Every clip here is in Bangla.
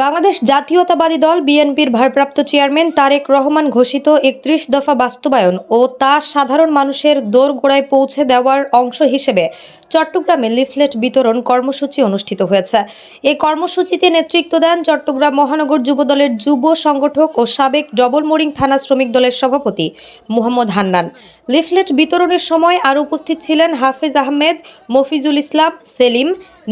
বাংলাদেশ জাতীয়তাবাদী দল বিএনপির ভারপ্রাপ্ত চেয়ারম্যান তারেক রহমান ঘোষিত একত্রিশ দফা বাস্তবায়ন ও তা সাধারণ মানুষের দোরগোড়ায় পৌঁছে দেওয়ার অংশ হিসেবে চট্টগ্রামে লিফলেট বিতরণ কর্মসূচি অনুষ্ঠিত হয়েছে। এই কর্মসূচিতে নেতৃত্ব দেন চট্টগ্রাম মহানগর যুবদলের যুব সংগঠক ও সাবেক ডবলমোরিং থানা শ্রমিক দলের সভাপতি মোহাম্মদ হান্নান। লিফলেট বিতরণের সময় আরও উপস্থিত ছিলেন হাফিজ আহমেদ, মফিজুল ইসলাম, সেলিম,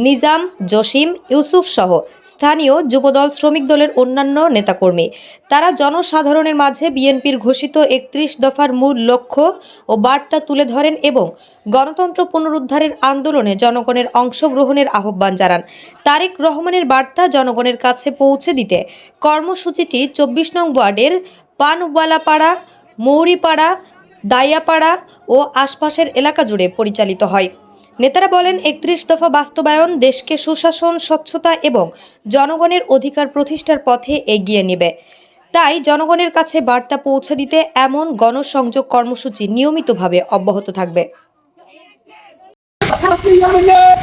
নিজাম, জসিম, ইউসুফ সহ স্থানীয় যুবদল শ্রমিক দলের অন্যান্য নেতাকর্মী। তারা জনসাধারণের মাঝে বিএনপির ঘোষিত একত্রিশ দফার মূল লক্ষ্য ও বার্তা তুলে ধরেন এবং গণতন্ত্র পুনরুদ্ধারের আন্দোলনে জনগণের অংশগ্রহণের আহ্বান জানান। তারেক রহমানের বার্তা জনগণের কাছে পৌঁছে দিতে। কর্মসূচিটি চব্বিশ নং ওয়ার্ডের পানওয়ালাপাড়া, মৌরিপাড়া, দাইয়াপাড়া ও আশপাশের এলাকা জুড়ে পরিচালিত হয়। নেতারা বলেন, একত্রিশ দফা বাস্তবায়ন দেশকে সুশাসন, স্বচ্ছতা এবং জনগণের অধিকার প্রতিষ্ঠার পথে এগিয়ে নেবে। তাই জনগণের কাছে বার্তা পৌঁছে দিতে এমন গণসংযোগ কর্মসূচি নিয়মিতভাবে অব্যাহত থাকবে। She's on there!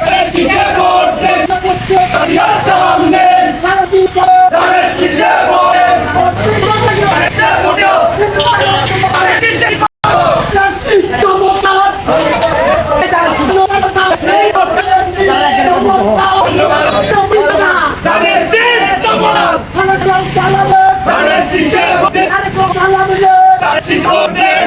She's on there!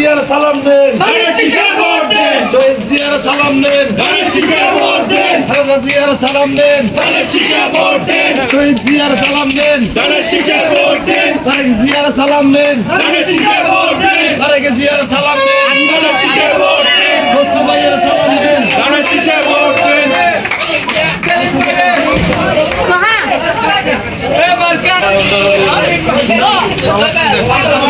Khaleda জিয়ার সালাম নেন শহীদ জিয়ার সালাম নেন খালেদা জিয়ার সালাম নেন শহীদ জিয়ার সালাম নেন তারেক জিয়ার সালাম নেন তারেক জিয়ার সালাম নেন মোস্তফাইয়ের সালাম নেন Mama!